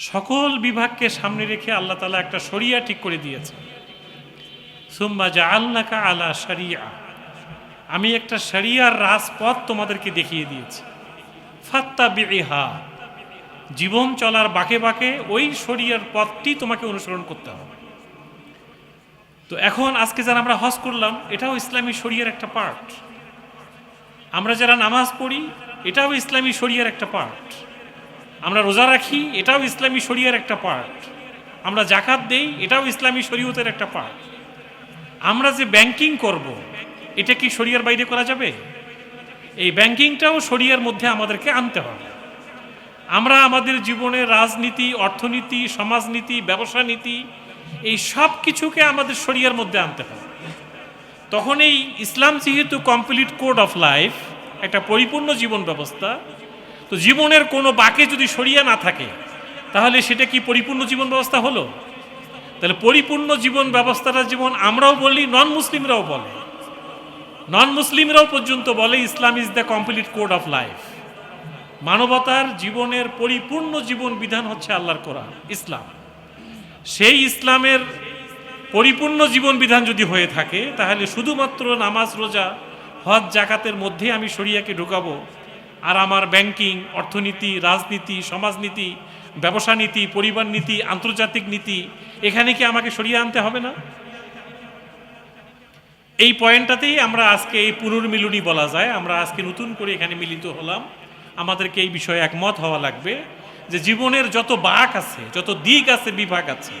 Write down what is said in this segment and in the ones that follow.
সকল বিভাগকে সামনে রেখে আল্লাহ তালা একটা শরিয়া ঠিক করে দিয়েছে। সুম্মা জা আল্লাকা আলা শরিয়া। আমি একটা শরিয়ার রাজপথ তোমাদেরকে দেখিয়ে দিয়েছি। ফাত্তা বিহা জীবন চলার বাঁকে বাঁকে ওই শরিয়ার পথটি তোমাকে অনুসরণ করতে হবে। তো এখন আজকে যারা আমরা হজ করলাম, এটাও ইসলামী শরিয়ার একটা পার্ট আমরা যারা নামাজ পড়ি, এটাও ইসলামী শরিয়ার একটা পার্ট আমরা রোজা রাখি, এটাও ইসলামী শরিয়ার একটা পার্ট আমরা জাকাত দেই, এটাও ইসলামী শরীয়তের একটা পার্ট আমরা যে ব্যাংকিং করব, এটা কি শরিয়ার বাইরে করা যাবে? এই ব্যাংকিংটাও শরিয়ার মধ্যে আমাদেরকে আনতে হবে। আমরা আমাদের জীবনে রাজনীতি, অর্থনীতি, সমাজনীতি, ব্যবসা নীতি, এই সব কিছুকে আমাদের শরিয়ার মধ্যে আনতে হবে। তখন এই ইসলাম যেহেতু কমপ্লিট কোড অফ লাইফ একটা পরিপূর্ণ জীবন ব্যবস্থা তো জীবনের কোনো বাকে যদি সরিয়া না থাকে, তাহলে সেটা কি পরিপূর্ণ জীবন ব্যবস্থা হলো? তাহলে পরিপূর্ণ জীবন ব্যবস্থাটা যেমন আমরাও বলি নন মুসলিমরাও বলে। নন মুসলিমরাও পর্যন্ত বলে Islam is the complete code of life মানবতার জীবনের পরিপূর্ণ জীবন বিধান হচ্ছে আল্লাহর কোরআন, ইসলাম। সেই ইসলামের পরিপূর্ণ জীবন বিধান যদি হয়ে থাকে, তাহলে শুধুমাত্র নামাজ, রোজা, হজ, জাকাতের মধ্যে আমি শরিয়াকে ঢুকাবো। আর আমার ব্যাংকিং, অর্থনীতি, রাজনীতি, সমাজনীতি, ব্যবসা নীতি পরিবার নীতি, আন্তর্জাতিক নীতি, এখানে কি আমাকে সরিয়ে আনতে হবে না? এই পয়েন্টটাতেই আমরা আজকে এই পুনর্মিলনী বলা যায়। আমরা আজকে নতুন করে এখানে মিলিত হলাম। আমাদেরকে এই বিষয়ে একমত হওয়া লাগবে যে জীবনের যত বাক আছে, যত দিক আছে, বিভাগ আছে,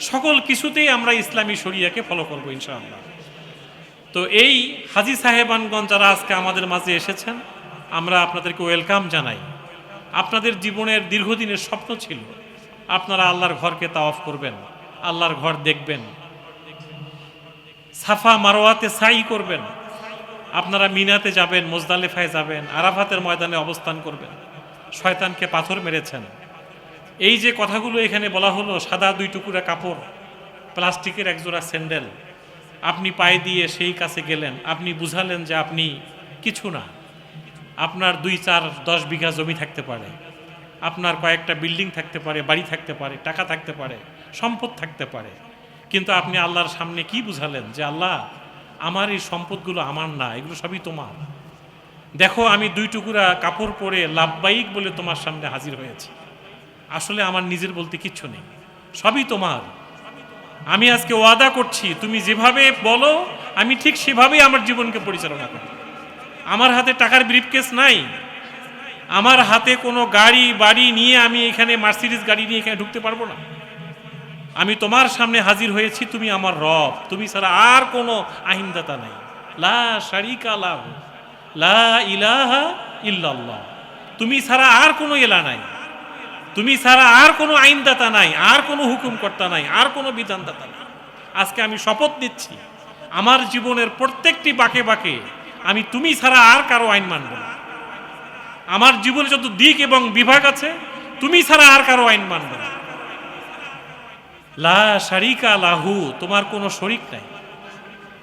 সকল কিছুতেই আমরা ইসলামী শরিয়াকে ফলো করব ইনশাআল্লাহ। তো এই হাজি সাহেবানগঞ্জ যারা আজকে আমাদের মাঝে এসেছেন আমরা আপনাদেরকে ওয়েলকাম জানাই। আপনাদের জীবনের দীর্ঘদিনের স্বপ্ন ছিল, আপনারা আল্লাহর ঘরকে তাওয়াফ করবেন, আল্লাহর ঘর দেখবেন। সাফা মারোয়াতে সাই করবেন, আপনারা মিনাতে যাবেন, মোজদালেফায় যাবেন, আরাফাতের ময়দানে অবস্থান করবেন, শয়তানকে পাথর মেরেছেন। এই যে কথাগুলো এখানে বলা হলো, সাদা দুই টুকুরা কাপড়, প্লাস্টিকের একজোড়া স্যান্ডেল, আপনি পায়ে দিয়ে সেই কাছে গেলেন, আপনি বুঝালেন যে আপনি কিছু না। আপনার দুই, চার, দশ বিঘা জমি থাকতে পারে। আপনার কয়েকটা বিল্ডিং থাকতে পারে, বাড়ি থাকতে পারে, টাকা থাকতে পারে, সম্পদ থাকতে পারে। কিন্তু আপনি আল্লাহর সামনে কি বুঝালেন যে, আল্লাহ, আমার এই সম্পদগুলো আমার না, এগুলো সবই তোমার। দেখো, আমি দুই টুকুরা কাপড় পরে লাভবাহিক বলে তোমার সামনে হাজির হয়েছি। আসলে আমার নিজের বলতে কিচ্ছু নেই। সবই তোমার। আমি আজকে ওয়াদা করছি, তুমি যেভাবে বলো, আমি ঠিক সেভাবেই আমার জীবনকে পরিচালনা করি আমার হাতে টাকার ব্রিফকেস নাই। আমার হাতে কোনো গাড়ি, বাড়ি নিয়ে আমি এখানে মার্সিডিস গাড়ি নিয়ে এখানে ঢুকতে পারব না। আমি তোমার সামনে হাজির হয়েছি, তুমি আমার রব। তুমি ছাড়া আর কোনো আহিনদাতা নাই। লা শারিকা লাহ, লা ইলাহা ইল্লাল্লাহ। তুমি ছাড়া আর কোনো এলা নাই। তুমি ছাড়া আর কোনো আইনদাতা নাই, আর কোনো হুকুমকর্তা নাই, আর কোনো বিধানদাতা নাই। আজকে আমি শপথ দিচ্ছি আমার জীবনের প্রত্যেকটি বাঁকে বাঁকে আমি তুমি ছাড়া আর কারও আইন মানব না। আমার জীবনে যত দিক এবং বিভাগ আছে, তুমি ছাড়া আর কারও আইন মানব না। লা শারিকা লাহু, তোমার কোনো শরিক নাই।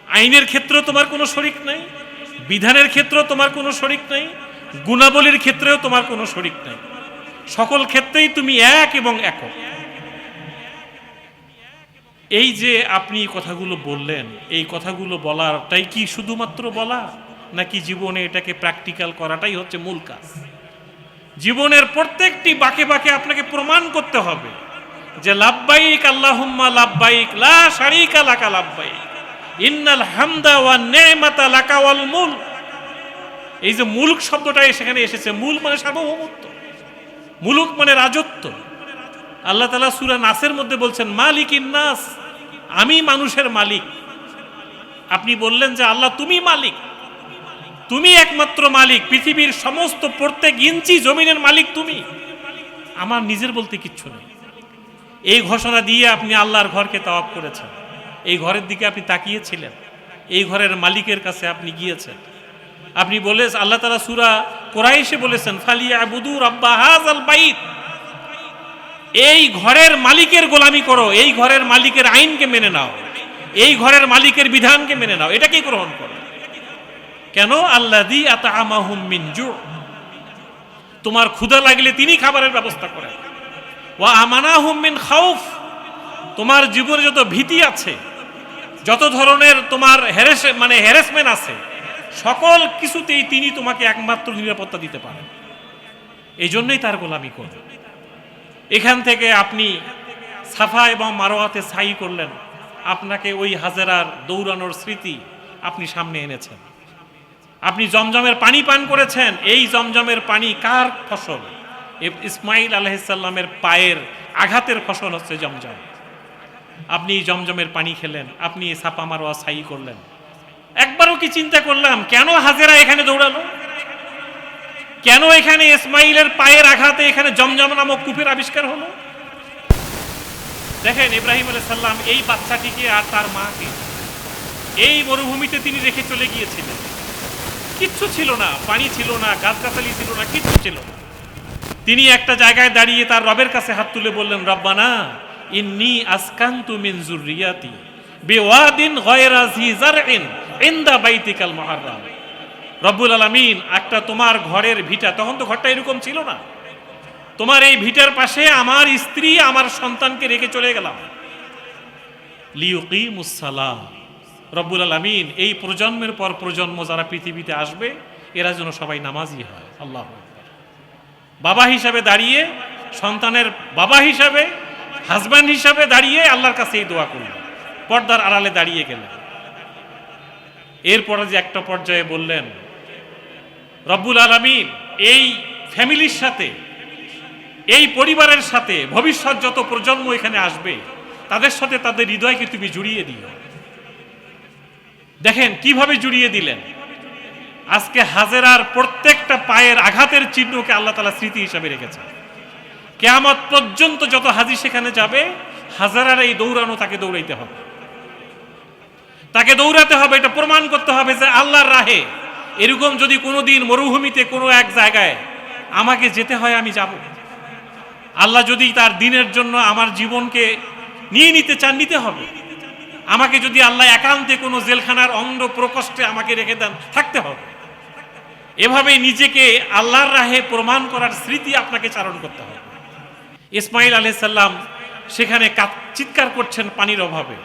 আইনের ক্ষেত্রেও তোমার কোনো শরিক নাই। বিধানের ক্ষেত্রেও তোমার কোনো শরিক নাই। গুণাবলীর ক্ষেত্রেও তোমার কোনো শরিক নাই। সকল ক্ষেত্রেই তুমি এক এবং একক। এই যে আপনি কথাগুলো বললেন, এই কথাগুলো বলারটাই কি শুধুমাত্র বলা? নাকি জীবনে এটাকে প্র্যাকটিক্যাল করাটাই হচ্ছে মূল কাজ? জীবনের প্রত্যেকটি বাকে বাকে আপনাকে প্রমাণ করতে হবে যে লাভবাইক আল্লাহুম্মা লাভবাইক লা শারিকা লাকা লাভবাইক ইন্নাল হামদা ওয়া নেমাতা লাকা ওয়াল মুল এই যে মুলক শব্দটা সেখানে এসেছে। মূল মানে সার্বভৌমত্ব, মুলুক মানে রাজত্ব। আল্লাহ তালা সুরা নাসের মধ্যে বলছেন মালিক ইন্নাস আমি মানুষের মালিক। আপনি বললেন যে আল্লাহ তুমি মালিক। তুমি একমাত্র মালিক, পৃথিবীর সমস্ত প্রত্যেক ইঞ্চি জমিনের মালিক তুমি। আমার নিজের বলতে কিচ্ছু নেই। এই ঘোষণা দিয়ে আপনি আল্লাহর ঘরকে তাওয়াব করেছেন। এই ঘরের দিকে আপনি তাকিয়েছিলেন। এই ঘরের মালিকের কাছে আপনি গিয়েছেন। আপনি বলে, আল্লাহ তালা সুরা কোরাইশে বলেছেন ফালিয়া বুদুর আব্বা হাজ আল বাইত। এই ঘরের মালিকের গোলামি করো, এই ঘরের মালিকের আইনকে মেনে নাও, এই ঘরের মালিকের বিধানকে মেনে নাও। এটাকেই গ্রহণ করো? কেন? আল্লাহ দি আতা মিন তোমার ক্ষুধা লাগলে তিনি খাবারের ব্যবস্থা করেন। ওয়া আমানা হুমিন খাউফ। তোমার জীবনে যত ভীতি আছে, যত ধরনের তোমার হ্যারেস মানে হ্যারাসমেন্ট আছে, সকল কিছুতেই তিনি তোমাকে একমাত্র নিরাপত্তা দিতে পারেন। এই জন্যই তার গোলামি করবে এখান থেকে আপনি সাফা এবং মারোয়াতে সাই করলেন। আপনাকে ওই হাজারার দৌড়ানোর স্মৃতি আপনি সামনে এনেছেন। আপনি জমজমের পানি পান করেছেন, এই জমজমের পানি কার ফসল? ইসমাইল আলহিসাল্লামের পায়ের আঘাতের ফসল হচ্ছে জমজম। আপনি জমজমের পানি খেলেন, আপনি সাপা মারোয়া সাই করলেন। একবারও কি চিন্তা করলাম, কেন হাজেরা এখানে দৌড়ালো? কেন এখানে ইসমাইলের পায়ের আঘাতে এখানে জমজম নামক কূপের আবিষ্কার হলো? দেখেন, ইব্রাহিম আলাইহিস এই বাচ্চাটিকে আর তার মাকে এই মরুভূমিতে তিনি রেখে চলে গিয়েছিলেন। কিচ্ছু ছিল না, পানি ছিল না, গাছগাছালি ছিল না, কিচ্ছু ছিল না। তিনি একটা জায়গায় দাঁড়িয়ে তার রবের কাছে হাত তুলে বললেন, রব্বানা ইন্নি আসকান্তু মিন যুররিয়াতি বিওয়াদিন গয়রা জি জারইন ইনদা বাইতিকাল মুহাররাম। রব্বুল আলামিন, একটা তোমার ঘরের ভিটা তখন তো ঘরটা এরকম ছিল না। তোমার এই ভিটার পাশে আমার স্ত্রী আমার সন্তানকে রেখে চলে গেলাম। লিউকিমুসসালাহ রব্বুল আলামিন এই প্রজন্মের পর প্রজন্ম যারা পৃথিবীতে আসবে, এরা যেন সবাই নামাজি হয়। আল্লাহ বাবা হিসাবে দাঁড়িয়ে, সন্তানের বাবা হিসাবে হাজব্যান্ড হিসাবে দাঁড়িয়ে আল্লাহর কাছে এই দোয়া করলেন। পর্দার আড়ালে দাঁড়িয়ে গেলেন। এরপরে যে একটা পর্যায়ে বললেন, রব্বুল আলমিন, এই ফ্যামিলির সাথে, এই পরিবারের সাথে ভবিষ্যৎ যত প্রজন্ম এখানে আসবে, তাদের সাথে তাদের হৃদয়কে তুমি জুড়িয়ে দিও। দেখেন, কীভাবে জুড়িয়ে দিলেন? আজকে হাজেরার প্রত্যেকটা পায়ের আঘাতের চিহ্নকে আল্লাহ তালা স্মৃতি হিসাবে রেখেছে কেয়ামত পর্যন্ত যত হাজি সেখানে যাবে, হাজারার এই দৌড়ানো তাকে দৌড়াইতে হবে। তাকে দৌড়াতে হবে, এটা প্রমাণ করতে হবে যে আল্লাহর রাহে এরকম যদি কোনোদিন মরুভূমিতে কোনো এক জায়গায় আমাকে যেতে হয়, আমি যাব। আল্লাহ যদি তার দিনের জন্য আমার জীবনকে নিয়ে নিতে চান, নিতে হবে। আমাকে যদি আল্লাহ একান্তে কোনো জেলখানার অন্ধ প্রকোষ্ঠে আমাকে রেখে দেন, থাকতে হবে। এভাবে নিজেকে আল্লাহর রাহে প্রমাণ করার স্মৃতি আপনাকে চারণ করতে হবে। ইসমাইল আলাইসাল্লাম সেখানে চিৎকার করছেন পানির অভাবে।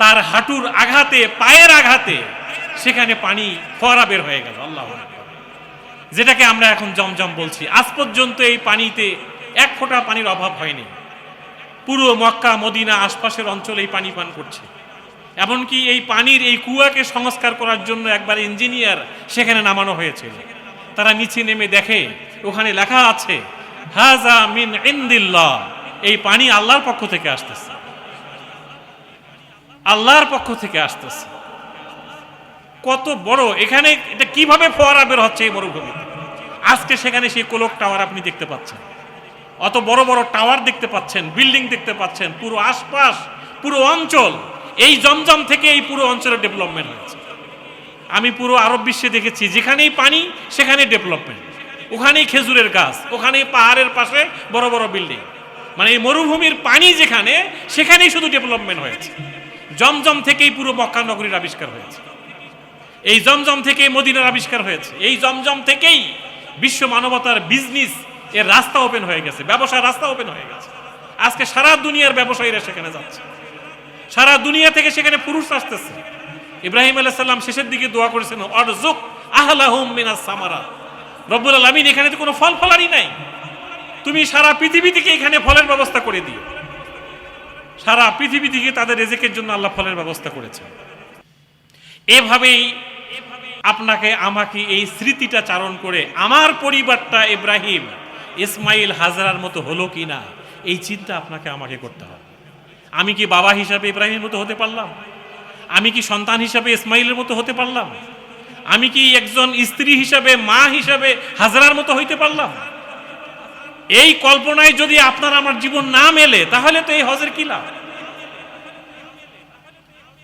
তার হাঁটুর আঘাতে, পায়ের আঘাতে সেখানে পানি ফোয়ারা বের হয়ে গেল। আল্লাহ যেটাকে আমরা এখন জমজম বলছি। আজ পর্যন্ত এই পানিতে এক ফোঁটা পানির অভাব হয়নি। পুরো মক্কা, মদিনা আশপাশের অঞ্চলে এই পানি পান করছে। এমনকি এই পানির এই কুয়াকে সংস্কার করার জন্য একবার ইঞ্জিনিয়ার সেখানে নামানো হয়েছিল। তারা নিচে নেমে দেখে, ওখানে লেখা আছে, হাজা মিন ইন্দিল্লাহ। এই পানি আল্লাহর পক্ষ থেকে আসতেছে। আল্লাহর পক্ষ থেকে আসতেছে। কত বড়, এখানে এটা কীভাবে ফোয়ারা বের হচ্ছে এই মরুভূমিতে? আজকে সেখানে সেই কোলক টাওয়ার আপনি দেখতে পাচ্ছেন। অত বড় বড় টাওয়ার দেখতে পাচ্ছেন, বিল্ডিং দেখতে পাচ্ছেন, পুরো আশপাশ, পুরো অঞ্চল। এই জমজম থেকে এই পুরো অঞ্চলের ডেভেলপমেন্ট হয়েছে। আমি পুরো আরব বিশ্বে দেখেছি, যেখানেই পানি সেখানে ডেভেলপমেন্ট ওখানেই খেজুরের গাছ, ওখানেই পাহাড়ের পাশে বড় বড় বিল্ডিং মানে এই মরুভূমির পানি যেখানে, সেখানেই শুধু ডেভেলপমেন্ট হয়েছে। জমজম থেকেই পুরো মক্কা নগরীর আবিষ্কার হয়েছে। এই জমজম থেকেই মদিনার আবিষ্কার হয়েছে। এই জমজম থেকেই বিশ্ব মানবতার বিজনেস এর রাস্তা ওপেন হয়ে গেছে। ব্যবসার রাস্তা ওপেন হয়ে গেছে। আজকে সারা দুনিয়ার ব্যবসায়ীরা সেখানে যাচ্ছে। সারা দুনিয়া থেকে সেখানে পুরুষ আসতেছে। ইব্রাহিম আলাইহিস সালাম শেষের দিকে দোয়া করেছেন, অরজুক আহলাহুম মিনাস সামারা। রব্বুল আলামিন, এখানে তো কোনো ফল ফলারই নাই। তুমি সারা পৃথিবী থেকে এখানে ফলের ব্যবস্থা করে দিও। সারা পৃথিবী থেকে তাদের রেজেকের জন্য আল্লাহ ফলের ব্যবস্থা করেছে এভাবেই আপনাকে, আমাকে এই স্মৃতিটা চারণ করে আমার পরিবারটা ইব্রাহিম ইসমাইল হাজরার মতো হলো কি না এই চিন্তা আপনাকে, আমাকে করতে হবে। আমি কি বাবা হিসাবে ইব্রাহিমের মতো হতে পারলাম? আমি কি সন্তান হিসাবে ইসমাইলের মতো হতে পারলাম? আমি কি একজন স্ত্রী হিসাবে, মা হিসাবে হাজরার মতো হইতে পারলাম? এই কল্পনায় যদি আপনার আমার জীবন না মেলে, তাহলে তো এই হজের কি লাভ?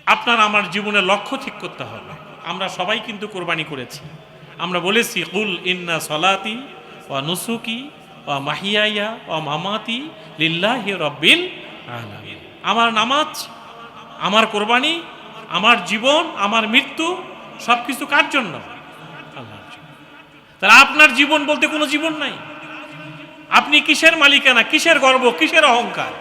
আপনার আমার জীবনের লক্ষ্য ঠিক করতে হবে। আমরা সবাই কিন্তু কোরবানি করেছি। আমরা বলেছি, কুল ইন্না সলাতি ও নুসুকি ও মাহিয়াইয়া ও মামাতি লিল্লাহি রব্বিল আলামিন। আমার নামাজ, আমার কোরবানি, আমার জীবন, আমার মৃত্যু সব কিছু কার জন্য? তাহলে আপনার জীবন বলতে কোনো জীবন নাই। আপনি কিসের মালিকানা, কিসের গর্ব, কিসের অহংকার?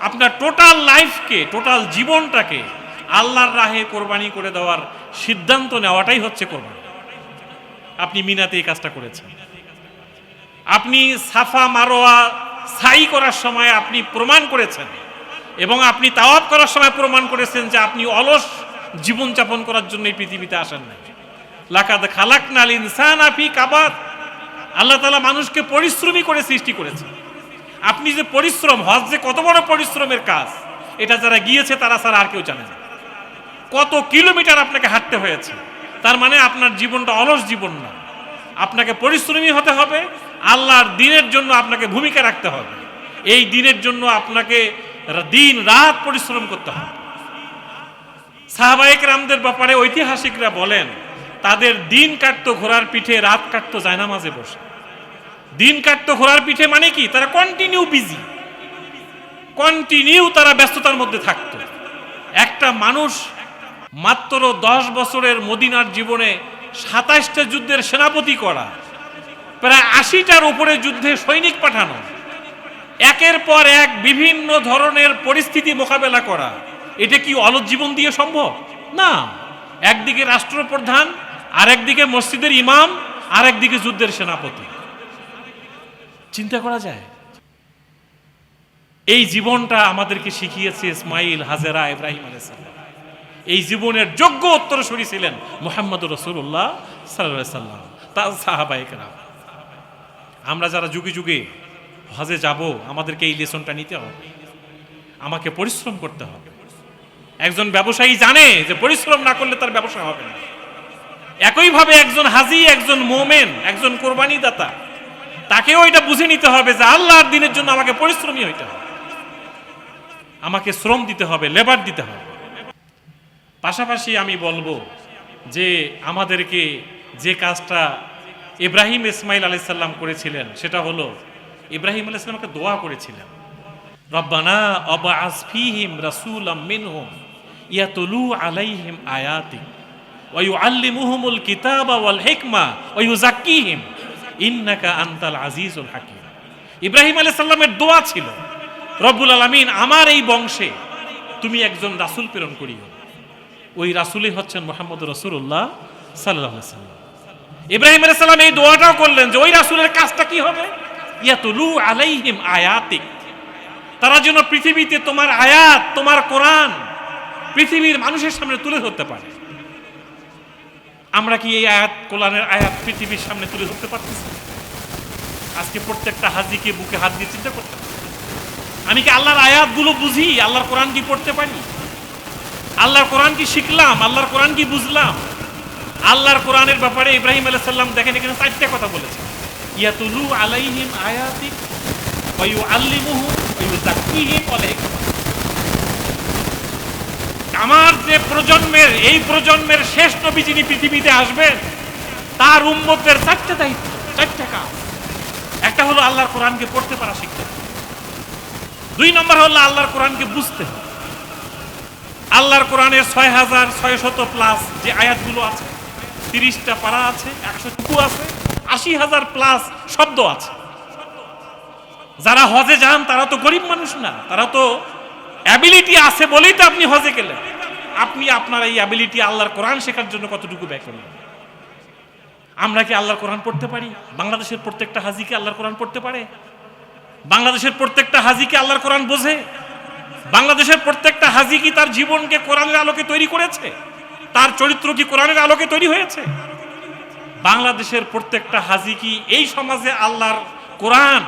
আপনার টোটাল লাইফকে টোটাল জীবনটাকে আল্লাহর রাহে কোরবানি করে দেওয়ার সিদ্ধান্ত নেওয়াটাই হচ্ছে কোরবানি। আপনি মিনাতে এই কাজটা করেছেন। আপনি সাফা মারোয়া সাই করার সময় আপনি প্রমাণ করেছেন। এবং আপনি তাওয়াব করার সময় প্রমাণ করেছেন যে আপনি অলস জীবনযাপন করার জন্য এই পৃথিবীতে আসেন নাই। লাকাদ খালাক নাল ইনসান আফি কাবাত। আল্লাহ তালা মানুষকে পরিশ্রমী করে সৃষ্টি করেছে। আপনি যে পরিশ্রম, হজ যে কত বড় পরিশ্রমের কাজ, এটা যারা গিয়েছে তারা ছাড়া আর কেউ জানে না। কত কিলোমিটার আপনাকে হাঁটতে হয়েছে, তার মানে আপনার জীবনটা অলস জীবন না। আপনাকে পরিশ্রমী হতে হবে, আল্লাহর দিনের জন্য আপনাকে ভূমিকা রাখতে হবে। এই দিনের জন্য আপনাকে দিন রাত পরিশ্রম করতে হয়। সাহাবাহিক রামদের ব্যাপারে ঐতিহাসিকরা বলেন, তাদের দিন কাটতো ঘোড়ার পিঠে, রাত কাটতো জায়নামাজে বসে। দিন কাটতো ঘোড়ার পিঠে মানে কি? তারা কন্টিনিউ বিজি কন্টিনিউ তারা ব্যস্ততার মধ্যে থাকতো। একটা মানুষ মাত্র দশ বছরের মদিনার জীবনে সাতাশটা যুদ্ধের সেনাপতি করা, প্রায় আশিটার উপরে যুদ্ধে সৈনিক পাঠানো একের পর এক বিভিন্ন ধরনের পরিস্থিতি মোকাবেলা করা। এটা কি অলস জীবন দিয়ে সম্ভব? না। একদিকে রাষ্ট্রপ্রধান আর একদিকে মসজিদের ইমাম আর একদিকে যুদ্ধের সেনাপতি। চিন্তা করা যায়? এই জীবনটা আমাদেরকে শিখিয়েছে ইসমাইল হাজেরা ইব্রাহিম এই জীবনের যোগ্য উত্তরসূরি ছিলেন মোহাম্মদ রসুল্লাহ সাল্লাহ সাল্লাম, তার সাহাবাহিকরা আমরা যারা যুগে যুগে হজে যাব, আমাদেরকে এই লেসনটা নিতে হবে। আমাকে পরিশ্রম করতে হবে। একজন ব্যবসায়ী জানে যে পরিশ্রম না করলে তার ব্যবসা হবে না। একইভাবে একজন হাজি, একজন মোমেন, একজন কোরবানি দাতা তাকেও এটা বুঝে নিতে হবে যে আল্লাহর দিনের জন্য আমাকে পরিশ্রমী হইতে হবে। আমাকে শ্রম দিতে হবে, লেবার দিতে হবে। পাশাপাশি আমি বলব যে আমাদেরকে যে কাজটা ইব্রাহিম ইসমাইল আলাইসাল্লাম করেছিলেন, সেটা হলো ইব্রাহিম একটা দোয়া করেছিলেন। রব্বানা অবা আসফিহিম রাসুল মিনহুম ইয়াতুলু আলাইহিম আয়াতি ওয়ু আল্লিমুহুমুল কিতাবা ওয়াল হিকমা ওয়ু জাক্কিহিম ইন্নাকা আনতাল আজিজুল হাকিম। ইব্রাহিম আলাইহিস সালামের দোয়া ছিল, রব্বুল আলামিন আমার এই বংশে তুমি একজন রাসূল প্রেরণ করিও। ওই রাসূলই হচ্ছেন মোহাম্মদ রসুল্লাহ আলাইহি সাল্লাম। ইব্রাহিম আলাইহিস সালাম এই দোয়াটাও করলেন যে ওই রাসুলের কাজটা কি হবে? ইয়াতুলু আলাইহিম আয়াতিক। তারা যেন পৃথিবীতে তোমার আয়াত, তোমার কোরআন পৃথিবীর মানুষের সামনে তুলে ধরতে পারে। আমরা কি এই আয়াত, কোরআনের আয়াত পৃথিবীর সামনে তুলে ধরতে পারতেছি? আজকে প্রত্যেকটা হাজিকে বুকে হাত দিয়ে চিন্তা করতে আমি কি আল্লাহর আয়াতগুলো বুঝি? আল্লাহর কোরআন কি পড়তে পারি? আল্লাহর কোরআন কি শিখলাম? আল্লাহর কোরআন কি বুঝলাম? আল্লাহর কোরআনের ব্যাপারে ইব্রাহিম আলাইহিস সালাম দেখেন এখানে চারটা কথা বলেছে ইয়াতুলু আলাইহিম ওয়া আমার যে প্রজন্মের, এই প্রজন্মের শেষ নবী যিনি পৃথিবীতে আসবেন, তার উম্মতের চারটে দায়িত্ব, চারটে কাজ। একটা হলো আল্লাহর কোরআনকে পড়তে পারা শিখতে দুই নম্বর হলো আল্লাহর কোরআনকে বুঝতে। আল্লাহর কোরআনের ছয় হাজার ছয় শত প্লাস যে আয়াতগুলো আছে, তিরিশটা পারা আছে একশো টুকু আছে। আশি হাজার প্লাস শব্দ আছে। যারা হজে যান, তারা তো গরিব মানুষ না, তারা তো অ্যাবিলিটি আছে বলেই তো আপনি হজে গেলেন। আপনি আপনার এই অ্যাবিলিটি আল্লাহর কোরআন শেখার জন্য কতটুকু ব্যয় করলেন? আমরা কি আল্লাহর কোরআন পড়তে পারি? বাংলাদেশের প্রত্যেকটা হাজি কি আল্লাহর কোরআন পড়তে পারে? বাংলাদেশের প্রত্যেকটা হাজি কি আল্লাহর কোরআন বোঝে? বাংলাদেশের প্রত্যেকটা হাজি কি তার জীবনকে কোরআনের আলোকে তৈরি করেছে? তার চরিত্র কি কোরআনের আলোকে তৈরি হয়েছে? বাংলাদেশের প্রত্যেকটা হাজি কি এই সমাজে আল্লাহর কোরআন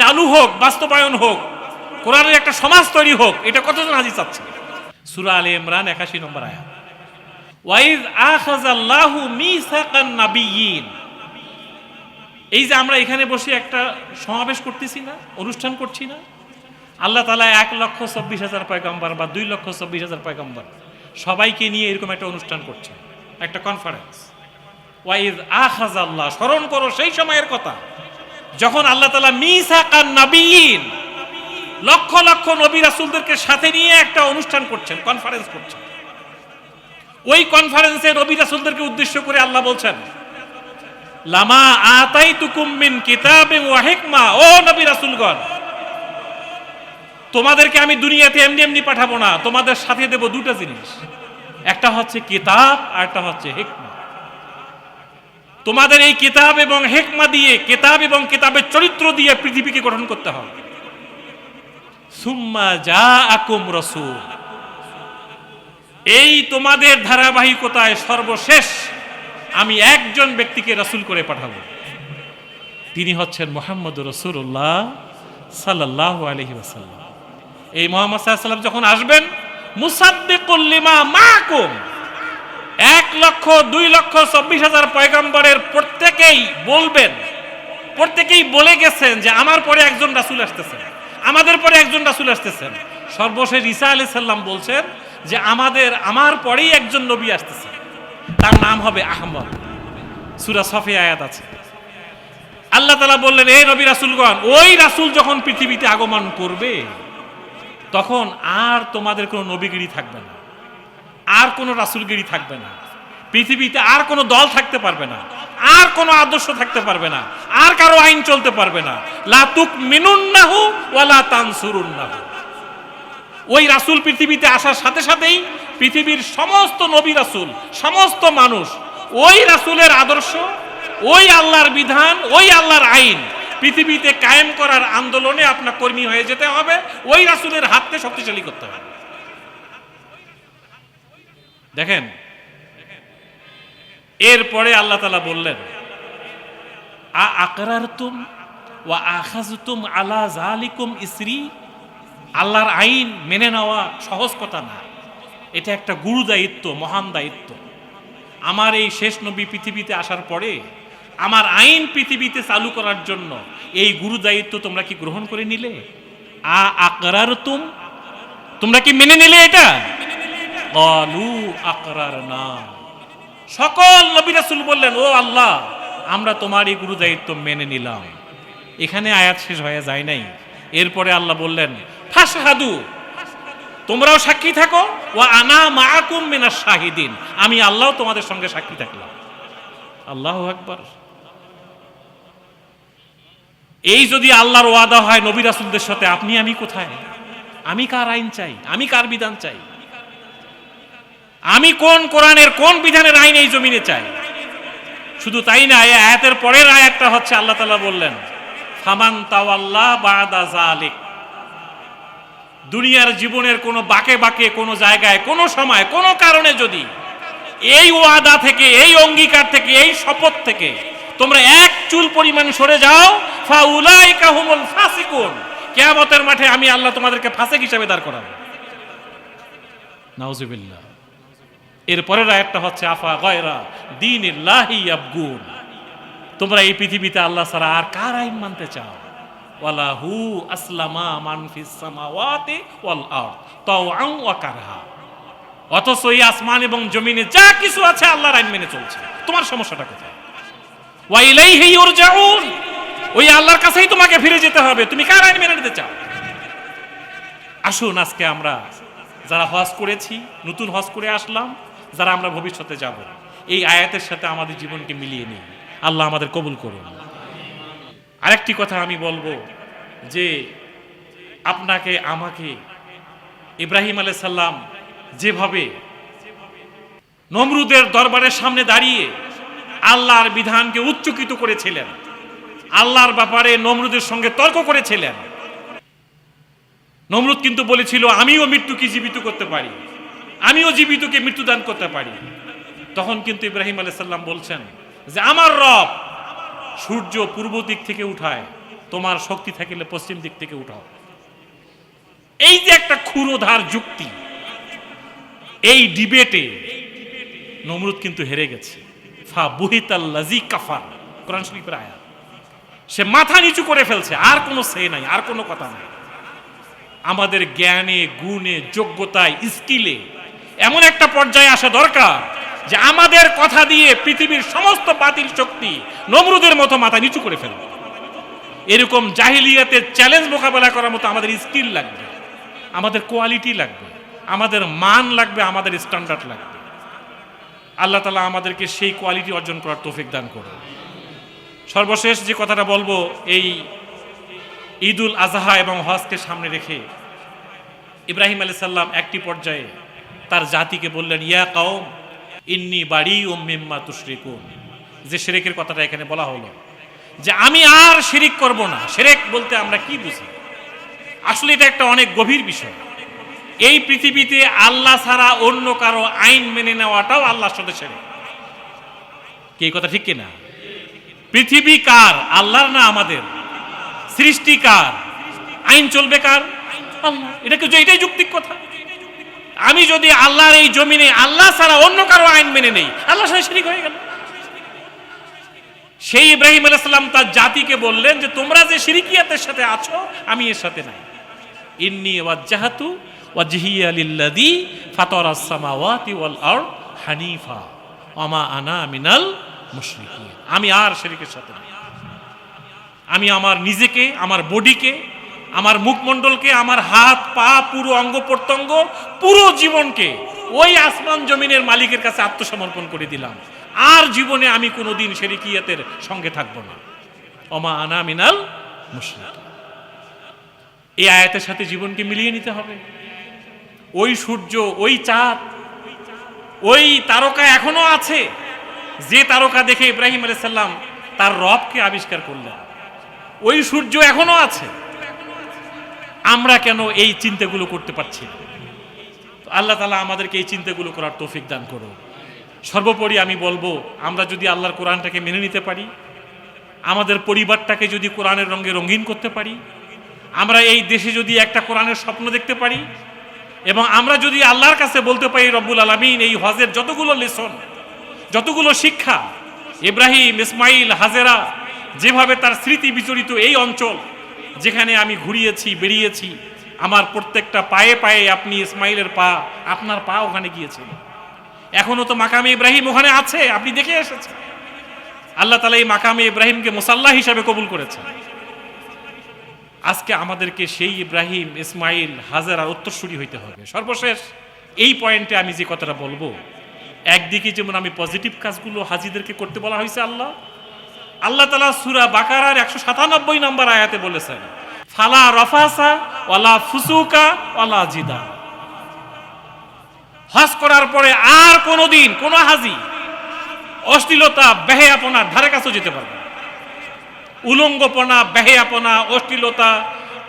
চালু হোক, বাস্তবায়ন হোক, কোরআনের একটা সমাজ তৈরি হোক, এটা কতজন হাজি চাচ্ছে? সুরা আলী ইমরান একাশি নম্বর আয়াত। ওয়াইজ আখাযাল্লাহু মিসাকান নাবিয়িন এই যে আমরা এখানে বসে একটা সমাবেশ করতেছি না, অনুষ্ঠান করছি না, আল্লাহ তালা এক লক্ষ চব্বিশ হাজার পয়গম্বর বা দুই লক্ষ চব্বিশ হাজার পয়গম্বর সবাইকে নিয়ে এরকম একটা অনুষ্ঠান করছে, একটা কনফারেন্স ওয়াইজ আখাজ আল্লাহ স্মরণ করো সেই সময়ের কথা। যখন আল্লাহ তালা মিসাকান নাবিয়িন লক্ষ লক্ষ নবী রাসুলদেরকে সাথে নিয়ে একটা অনুষ্ঠান করছেন কনফারেন্স করছেন। ওই কনফারেন্সে নবী রাসুলদেরকে উদ্দেশ্য করে আল্লাহ বলছেন, লামা আতাই তুকুমিন কিতাব ওয়া হিকমা, ও নবী রাসূলগণ, তোমাদেরকে আমি দুনিয়াতে এমনি এমনি পাঠাবো না, তোমাদের সাথে দেব দুটো জিনিস। একটা হচ্ছে কিতাব আর একটা হচ্ছে হিকমা। তোমাদের এই কিতাব এবং হেকমা দিয়ে, কিতাব এবং কিতাবের চরিত্র দিয়ে পৃথিবীকে গঠন করতে হবে। সুম্মা যা আকুম রসুল। এই তোমাদের ধারাবাহিকতায় সর্বশেষ আমি একজন ব্যক্তিকে রসুল করে পাঠাবো। তিনি হচ্ছেন মোহাম্মদ রসুল্লাহ সাল্লাহ আলহি ওসাল্লাম এই মোহাম্মদ সাল্লাম যখন আসবেন মুসাদ্দিকুল্লিমা মাকুম। এক লক্ষ, দুই লক্ষ, চব্বিশ হাজার পয়গম্বরের প্রত্যেকেই বলবেন, প্রত্যেকেই বলে গেছেন যে আমার পরে একজন রাসুল আসতেছেন, আমাদের পরে একজন রাসুল আসতেছেন। সর্বশেষ ঈসা আলি সাল্লাম বলছেন যে আমাদের, আমার পরেই একজন নবী আসতেছেন তার নাম হবে আহমদ। সুরা সফে আয়াত আছে। আল্লাহ তালা বললেন এই নবী রাসুলগণ, ওই রাসুল যখন পৃথিবীতে আগমন করবে, তখন আর তোমাদের কোনো নবীগিরি থাকবে না, আর কোনো রাসুলগিরি থাকবে না। পৃথিবীতে আর কোনো দল থাকতে পারবে না, আর কোনো আদর্শ থাকতে পারবে না, আর কারও আইন চলতে পারবে না। লাতুক মিনুন্নাহু ওয়ালা তানসুরুন্নাহু। ওই রাসুল পৃথিবীতে আসার সাথে সাথেই পৃথিবীর সমস্ত নবী রাসুল, সমস্ত মানুষ, ওই রাসুলের আদর্শ, ওই আল্লাহর বিধান, ওই আল্লাহর আইন, পৃথিবীতে কায়েম করার আন্দোলনে আপনার কর্মী হয়ে যেতে হবে, ওই রাসুলের হাতকে শক্তিশালী করতে হবে। দেখেন এরপরে আল্লাহ তালা বললেন আ আকরার তুম ওয়া আখাজ আলা জালিকুম ইসরি? আল্লাহর আইন মেনে নেওয়া সহজ কথা না। এটা একটা গুরু দায়িত্ব মহান দায়িত্ব। আমার এই শেষ নবী পৃথিবীতে আসার পরে আমার আইন পৃথিবীতে চালু করার জন্য এই গুরু দায়িত্ব তোমরা কি গ্রহণ করে নিলে? আ আকরার তুম তোমরা কি মেনে নিলে এটা? কলু আকরার না সকল নবী রাসূল বললেন, ও আল্লাহ, আমরা তোমার এই গুরু দায়িত্ব মেনে নিলাম। এখানে আয়াত শেষ হয়ে যায় নাই। এরপরে আল্লাহ বললেন ফাসহাদু তোমরাও সাক্ষী থাকো ও আনা মাআকুম মিনাশ শাহিদিন। আমি আল্লাহ তোমাদের সঙ্গে সাক্ষী থাকলাম। আল্লাহ আকবার। এই যদি আল্লাহর ওয়াদা হয় নবী রাসুলদের সাথে, আপনি আমি কোথায়? আমি কার আইন চাই? আমি কার বিধান চাই? আমি কোন কোরআনের কোন বিধানের আইন এই জমিনে চাই? শুধু তাই না আয়াতের পরের আয়াতটা হচ্ছে আল্লাহ তালা বললেন, ফামান তাওয়াল্লাহ বাদা জালিক দুনিয়ার জীবনের কোনো বাকে বাকে, কোনো জায়গায়, কোনো সময়, কোনো কারণে যদি এই ওয়াদা থেকে, এই অঙ্গীকার থেকে, এই শপথ থেকে তোমরা এক চুল পরিমাণ সরে যাও, ফাউলাইকা হুমুল ফাসিকুন। কিয়ামতের মাঠে আমি আল্লাহ তোমাদেরকে ফাসিক হিসাবে দাঁড় করাবো। নাউজুবিল্লাহ। এরপরের একটা হচ্ছে, আফা গয়রা দিন আবগুন তোমরা এই পৃথিবীতে আল্লাহ ছাড়া আর কার আইন মানতে চাও? ওয়ালা হু আসলামা মান ফিস সামাওয়াতি ওয়াল আরদ তাওআন ওয়া কারহা। অথচ এই আসমান এবং জমিনে যা কিছু আছে আল্লাহর আইন মেনে চলছে। তোমার সমস্যাটা কোথায়? ওয়া ইলাইহি ইউরজাউন। ওই আল্লাহর কাছেই তোমাকে ফিরে যেতে হবে। তুমি কার আইন মেনে নিতে চাও? আসুন আজকে আমরা যারা হজ করেছি, নতুন হজ করে আসলাম যারা আমরা ভবিষ্যতে যাব, এই আয়াতের সাথে আমাদের জীবনকে মিলিয়ে নিই আল্লাহ আমাদের কবুল করুন। আরেকটি কথা আমি বলব যে আপনাকে, আমাকে ইব্রাহিম আলাই সাল্লাম যেভাবে নমরুদের দরবারের সামনে দাঁড়িয়ে আল্লাহর বিধানকে উচ্চকিত করেছিলেন, আল্লাহর ব্যাপারে নমরুদের সঙ্গে তর্ক করেছিলেন, নমরুদ কিন্তু বলেছিল, আমিও মৃত্যুকে জীবিত করতে পারি। আমিও জীবিতকে মৃত্যুদান করতে পারি। তখন কিন্তু ইব্রাহিম আলাইসাল্লাম বলছেন যে, আমার রব সূর্য পূর্ব দিক থেকে উঠায়, তোমার শক্তি থাকিলে পশ্চিম দিক থেকে উঠাও। এই যে একটা ক্ষুরোধার যুক্তি, এই ডিবেটে নমরুদ কিন্তু হেরে গেছে। ফা বুহিতাল্লাজি কাফার, কোরআন শরীফের সে মাথা নিচু করে ফেলছে, আর কোনো সে নাই, আর কোনো কথা নাই। আমাদের জ্ঞানে, গুণে, যোগ্যতায়, স্কিলে এমন একটা পর্যায়ে আসা দরকার যে আমাদের কথা দিয়ে পৃথিবীর সমস্ত বাতিল শক্তি নমরুদের মতো মাথা নিচু করে ফেলবে। এরকম জাহিলিয়াতের চ্যালেঞ্জ মোকাবেলা করার মতো আমাদের স্কিল লাগবে, আমাদের কোয়ালিটি লাগবে, আমাদের মান লাগবে, আমাদের স্ট্যান্ডার্ড লাগবে। আল্লাহ তালা আমাদেরকে সেই কোয়ালিটি অর্জন করার তৌফিক দান করুন। সর্বশেষ যে কথাটা বলব, এই ঈদুল আজহা এবং হজকে সামনে রেখে ইব্রাহিম আলি সাল্লাম একটি পর্যায়ে তার জাতিকে বললেন ইয়া কওম ইন্নি বাড়ি ও মিম্মা তুশরিকুন। যে সেরেকের কথাটা এখানে বলা হলো যে আমি আর শিরিক করব না। সেরেক বলতে আমরা কি বুঝি? আসলে এটা একটা অনেক গভীর বিষয়। এই পৃথিবীতে আল্লাহ ছাড়া অন্য কারও আইন মেনে নেওয়াটাও আল্লাহর সাথে সেরেক কি কথা ঠিক কিনা? পৃথিবী কার? আল্লাহর না আমাদের? সৃষ্টি কার? আইন চলবে কার? আল্লাহ এটা কি এটাই যুক্তিক কথা? আমি যদি আল্লাহর এই জমিনে, আল্লাহ ছাড়া অন্য কারও আইন মেনে নেই আল্লাহ সাথে শিরিক হয়ে গেল। সেই ইব্রাহিম আলাইসাল্লাম তার জাতিকে বললেন যে, তোমরা যে শিরিকিয়াতের সাথে আছো, আমি এর সাথে নাই। ইন্নি ওয়াজ্জাহাতু ওয়াজহিয়া লিল্লাযী ফাতারাস সামাওয়াতি ওয়াল আরদ হানিফা ওমা আনা মিনাল মুশরিকিন। আমি আর শিরিকের সাথে নাই। আমি আমার নিজেকে, আমার বডিকে আমার মুখমণ্ডলকে, আমার হাত, পা, পুরো অঙ্গ প্রত্যঙ্গ, পুরো জীবনকে ওই আসমান জমিনের মালিকের কাছে আত্মসমর্পণ করে দিলাম। আর জীবনে আমি কোনোদিন শেরিকিয়াতের সঙ্গে থাকব না। অমা আনা মিনাল মুশরিক এই আয়াতের সাথে জীবনকে মিলিয়ে নিতে হবে। ওই সূর্য, ওই চাঁদ, ওই তারকা এখনও আছে। যে তারকা দেখে ইব্রাহিম আলাইসাল্লাম তার রবকে আবিষ্কার করলেন। ওই সূর্য এখনও আছে। আমরা কেন এই চিন্তাগুলো করতে পারছি না? আল্লাহ তালা আমাদেরকে এই চিন্তাগুলো করার তৌফিক দান করো সর্বোপরি আমি বলব, আমরা যদি আল্লাহর কোরআনটাকে মেনে নিতে পারি, আমাদের পরিবারটাকে যদি কোরআনের রঙে রঙিন করতে পারি, আমরা এই দেশে যদি একটা কোরআনের স্বপ্ন দেখতে পারি, এবং আমরা যদি আল্লাহর কাছে বলতে পারি, রব্বুল আলমিন, এই হজের যতগুলো লেসন, যতগুলো শিক্ষা, ইব্রাহিম, ইসমাইল, হাজেরা, যেভাবে তার স্মৃতি বিচরিত এই অঞ্চল যেখানে আমি ঘুরিয়েছি, বেরিয়েছি, আমার প্রত্যেকটা পায়ে পায়ে আপনি ইসমাইলের পা, আপনার পা ওখানে গিয়েছিল এখনও তো মাকামে ইব্রাহিম ওখানে আছে, আপনি দেখে এসেছেন। আল্লাহ তালা এই মাকামে ইব্রাহিমকে মুসাল্লাহ হিসাবে কবুল করেছেন। আজকে আমাদেরকে সেই ইব্রাহিম, ইসমাইল, হাজার উত্তরসূরি হইতে হবে। সর্বশেষ, এই পয়েন্টে আমি যে কথাটা বলব, একদিকে যেমন আমি পজিটিভ কাজগুলো হাজিদেরকে করতে বলা হয়েছে আল্লাহ আল্লাহ তালা সুরা বাকারার একশো সাতানব্বই নম্বর আয়াতে বলেছেন, ফালা রফাসা ওয়ালা ফুসুকা ওয়ালা জিদা। হজ করার পরে আর কোনোদিন কোনো হাজি অশ্লীলতা বেহেয়াপনার ধারে কাছেও যেতে পারবে উলঙ্গপনা বেহে আপনা অশ্লীলতা,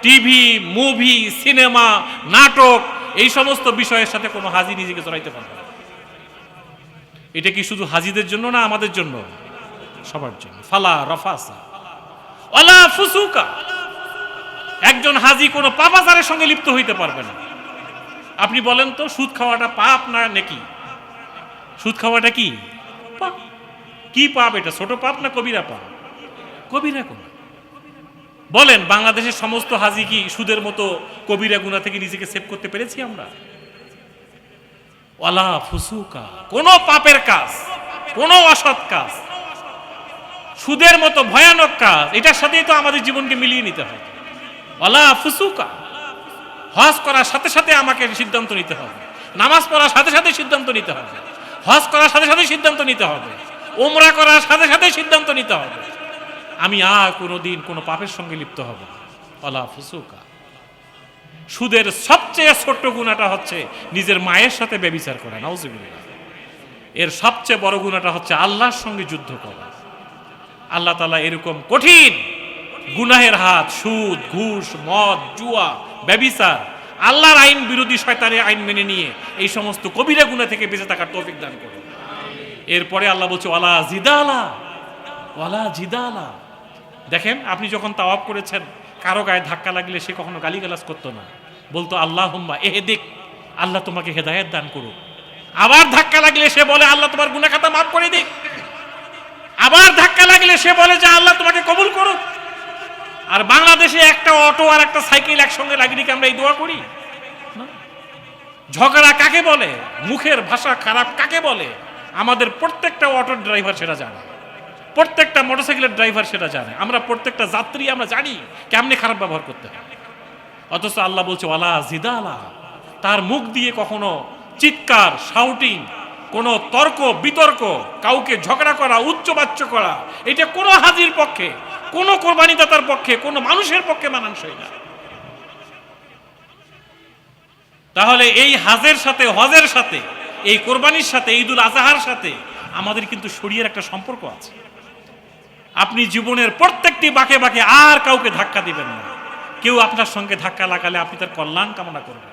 টিভি, মুভি, সিনেমা, নাটক, এই সমস্ত বিষয়ের সাথে কোনো হাজি নিজেকে জড়াইতে পারবে। এটা কি শুধু হাজিদের জন্য না আমাদের জন্য? সবার জন্য। ফালা রফাসা। ওয়ালা ফুসুকা। একজন হাজি কোনো পাপাচারের সঙ্গে লিপ্ত হইতে পারবে না। আপনি বলেন তো, সুদ খাওয়াটা পাপ না নাকি? সুদ খাওয়াটা কি। কি পাপ এটা, ছোট পাপ না কবিরা পাপ? কবিরা কোন? বলেন, বাংলাদেশের সমস্ত হাজি কি সুদের মতো কবিরা গুণা থেকে নিজেকে সেভ করতে পেরেছি আমরা? ওয়ালা ফুসুকা। কোন পাপের কাজ, কোন অসৎ কাজ সুদের মতো ভয়ানক কাজ, এটার সাথেই তো আমাদের জীবনকে মিলিয়ে নিতে হবে। ওয়ালা ফুসুকা। হজ করার সাথে সাথে আমাকে সিদ্ধান্ত নিতে হবে। নামাজ পড়ার সাথে সাথে সিদ্ধান্ত নিতে হবে। হজ করার সাথে সাথে সিদ্ধান্ত নিতে হবে। ওমরা করার সাথে সাথে সিদ্ধান্ত নিতে হবে। আমি আর কোনো দিন কোনো পাপের সঙ্গে লিপ্ত হব অলা ফুসুকা। সুদের সবচেয়ে ছোট্ট গুণাটা হচ্ছে নিজের মায়ের সাথে ব্যবিচার করা, নাউজুবিল্লাহ। এর সবচেয়ে বড় গুণাটা হচ্ছে আল্লাহর সঙ্গে যুদ্ধ করা। আল্লাহ তালা এরকম কঠিন গুনাহের হাত, সুদ, ঘুষ, মদ, জুয়া, ব্যবিচার, আল্লাহর আইন বিরোধী শয়তানের আইন মেনে নিয়ে এই সমস্ত কবিরা গুণা থেকে বেঁচে থাকার তৌফিক দান করুন। এরপরে আল্লাহ বলছে, ওয়ালা জিদালা ওয়ালা জিদালা। দেখেন, আপনি যখন তাওয়াব করেছেন, কারও গায়ে ধাক্কা লাগলে সে কখনো গালিগালাজ করতো না। বলতো আল্লাহ হুম্মা দেখ আল্লাহ তোমাকে হেদায়েত দান করুক। আবার ধাক্কা লাগলে সে বলে, আল্লাহ তোমার গুনাহ খাতা মাফ করে দিক। আবার ধাক্কা লাগলে সে বলে, যে আল্লাহ তোমাকে কবুল করো আর বাংলাদেশে একটা অটো আর একটা সাইকেল একসঙ্গে লাগিয়ে রেখে আমরা এই দোয়া করি। ঝগড়া কাকে বলে? মুখের ভাষা খারাপ কাকে বলে? আমাদের প্রত্যেকটা অটোর ড্রাইভার সেটা জানে। প্রত্যেকটা মোটরসাইকেলের ড্রাইভার সেটা জানে। আমরা প্রত্যেকটা যাত্রী আমরা জানি কেমনে খারাপ ব্যবহার করতে হয়। অথচ আল্লাহ বলছে, ওয়ালা জিদালা। তার মুখ দিয়ে কখনো চিৎকার শাউটিং কোনো তর্ক, বিতর্ক, কাউকে ঝগড়া করা, উচ্চবাচ্য করা, এটা কোনো হাজির পক্ষে, কোনো কোরবানিদাতার পক্ষে, কোনো মানুষের পক্ষে মানানসই না। তাহলে এই হাজের সাথে, হজের সাথে, এই কোরবানির সাথে, ঈদুল আজহার সাথে আমাদের কিন্তু শরীরের একটা সম্পর্ক আছে। আপনি জীবনের প্রত্যেকটি বাঁকে বাঁকে আর কাউকে ধাক্কা দিবেন না। কেউ আপনার সঙ্গে ধাক্কা লাগালে আপনি তার কল্যাণ কামনা করবেন।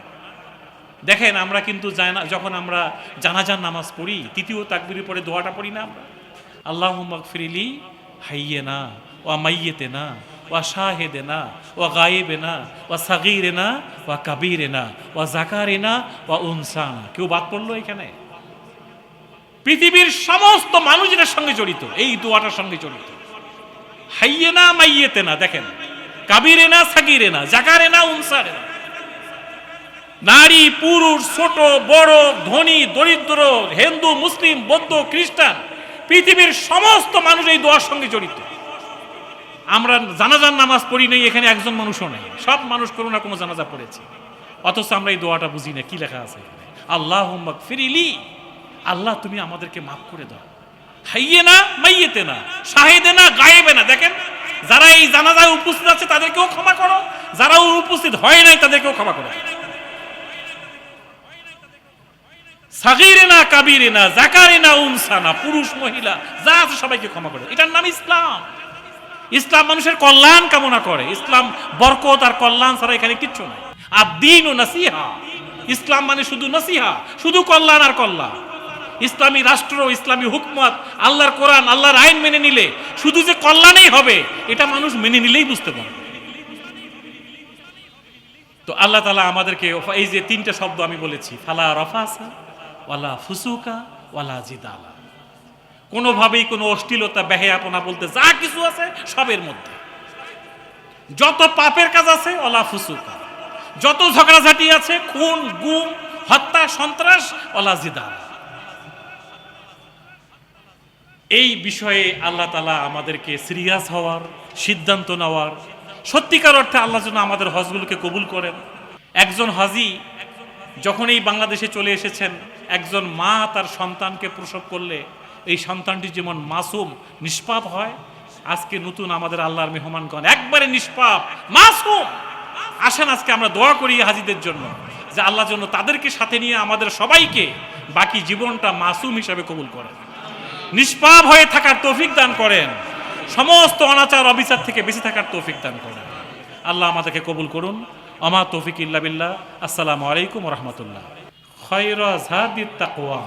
দেখেন, আমরা কিন্তু জানা- যখন আমরা জানাজার নামাজ পড়ি, তৃতীয় তাকবির পরে দোয়াটা পড়ি না আমরা? আল্লাহ ফিরিলি হাইয়ে না ও মাইয়েতে না ও শাহেদে না ও গায়েবে না ও সাগিরে না ও কাবিরে না ও জাকারে না ও উনসানা। কেউ বাদ পড়ল এখানে? পৃথিবীর সমস্ত মানুষ এটার সঙ্গে জড়িত, এই দোয়াটার সঙ্গে জড়িত। হাইয়ে না মাইয়েতে না দেখেন। কাবিরে না সাকিরে না জাকারে না উনসারে না নারী, পুরুষ, ছোট, বড়, ধনী, দরিদ্র, হিন্দু, মুসলিম, বৌদ্ধ, খ্রিস্টান, পৃথিবীর সমস্ত মানুষ এই দোয়ার সঙ্গে জড়িত। আমরা জানাজার নামাজ পড়ি নেই, এখানে একজন মানুষও নেই। সব মানুষ কোনো না কোনো জানাজা পড়েছে। অথচ আমরা এই দোয়াটা বুঝি না, কি লেখা আছে আল্লাহ ফিরিলি আল্লাহ, তুমি আমাদেরকে মাফ করে দাও। হাইয়ে না মাইয়েতে না শাহেদে না গায়েবে না দেখেন, যারা এই জানাজায় উপস্থিত আছে, তাদেরকেও ক্ষমা করো। যারা উপস্থিত হয় নাই, তাদেরকেও ক্ষমা করো সাগিরে না কাবিরে না জাকারে না উনসানা, পুরুষ, মহিলা, যা আছে সবাইকে ক্ষমা করে এটার নাম ইসলাম। ইসলাম মানুষের কল্যাণ কামনা করে। ইসলাম বরকত আর কল্যাণ ছাড়া এখানে কিচ্ছু নাই। আর দিন ও নাসিহা। ইসলাম মানে শুধু নাসিহা, শুধু কল্যাণ আর কল্যাণ। ইসলামী রাষ্ট্র, ইসলামী হুকমত, আল্লাহর কোরআন, আল্লাহর আইন মেনে নিলে শুধু যে কল্যাণেই হবে, এটা মানুষ মেনে নিলেই বুঝতে পারবে। তো আল্লাহ তালা আমাদেরকে এই যে তিনটা শব্দ আমি বলেছি, ফালা রফাসা ওয়ালা ফুসুকা ওয়ালা জিদালা। কোনোভাবেই কোনো অশ্লীলতা, বেহেয়াপনা বলতে যা কিছু আছে সবের মধ্যে। যত পাপের কাজ আছে ওলা ফুসুকা। যত ঝগড়াঝাটি আছে, খুন, গুম, হত্যা, সন্ত্রাস ওলা জিদালা। এই বিষয়ে আল্লাহ তালা আমাদেরকে সিরিয়াস হওয়ার, সিদ্ধান্ত নেওয়ার, সত্যিকার অর্থে আল্লাহ যেন আমাদের হজগুলোকে কবুল করেন। একজন হাজি যখন এই বাংলাদেশে চলে এসেছেন, একজন মা তার সন্তানকে প্রসব করলে, এই সন্তানটি যেমন মাসুম, নিষ্পাপ হয়, আজকে নতুন আমাদের আল্লাহর মেহমানগণ একবারে নিষ্পাপ, মাসুম। আসেন আজকে আমরা দোয়া করি হাজিদের জন্য, যে আল্লাহ জন্য তাদেরকে সাথে নিয়ে আমাদের সবাইকে বাকি জীবনটা মাসুম হিসাবে কবুল করেন। নিষ্পাপ হয়ে থাকার তৌফিক দান করেন, সমস্ত অনাচার, অবিচার থেকে বেঁচে থাকার তৌফিক দান করেন। আল্লাহ আমাদেরকে কবুল করুন। আমা তৌফিক ইল্লা বিল্লাহ। আসসালামু আলাইকুম রহমতুল্লাহ। খয়রা ঝাদিত তাকোয়া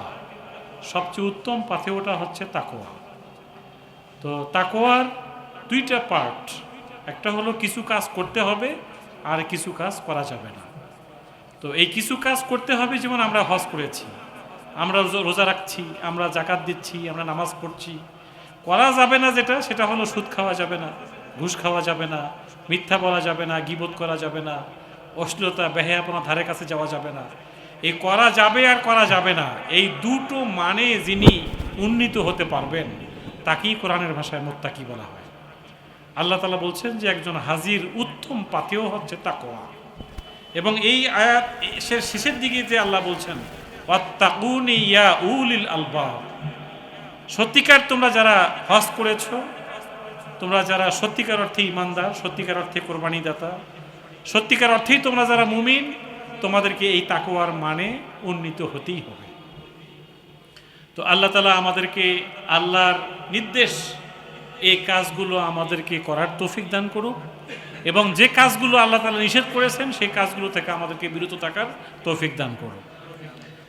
সবচেয়ে উত্তম পাথে ওটা হচ্ছে তাকোয়া তো তাকোয়ার দুইটা পার্ট। একটা হলো কিছু কাজ করতে হবে, আর কিছু কাজ করা যাবে না। তো এই কিছু কাজ করতে হবে, যেমন আমরা হজ করেছি। আমরা রোজা রাখছি, আমরা জাকাত দিচ্ছি, আমরা নামাজ পড়ছি। করা যাবে না যেটা, সেটা হলো সুদ খাওয়া যাবে না, ঘুষ খাওয়া যাবে না মিথ্যা বলা যাবে না গিবোধ করা যাবে না, অশ্লীলতা, বেহেয়াপনা ধারে কাছে যাওয়া যাবে না। এই করা যাবে আর করা যাবে না। এই দুটো মানে যিনি উন্নীত হতে পারবেন, তাকেই কোরআনের ভাষায় মোত্তাকি বলা হয়। আল্লাহ তালা বলছেন যে, একজন হাজির উত্তম পাতেও হচ্ছে তাকোয়া এবং এই আয়াত শেষের দিকে যে আল্লাহ বলছেন ইয়া সত্যিকার তোমরা যারা হজ করেছ তোমরা যারা সত্যিকার অর্থে ইমানদার, সত্যিকার অর্থে কোরবানি দাতা সত্যিকার অর্থেই তোমরা যারা মুমিন, তোমাদেরকে এই তাকোয়ার মানে উন্নীত হতেই হবে। তো আল্লাহ তালা আমাদেরকে আল্লাহর নির্দেশ এই কাজগুলো আমাদেরকে করার তৌফিক দান করুক এবং যে কাজগুলো আল্লাহ তালা নিষেধ করেছেন, সেই কাজগুলো থেকে আমাদেরকে বিরত থাকার তৌফিক দান করুক।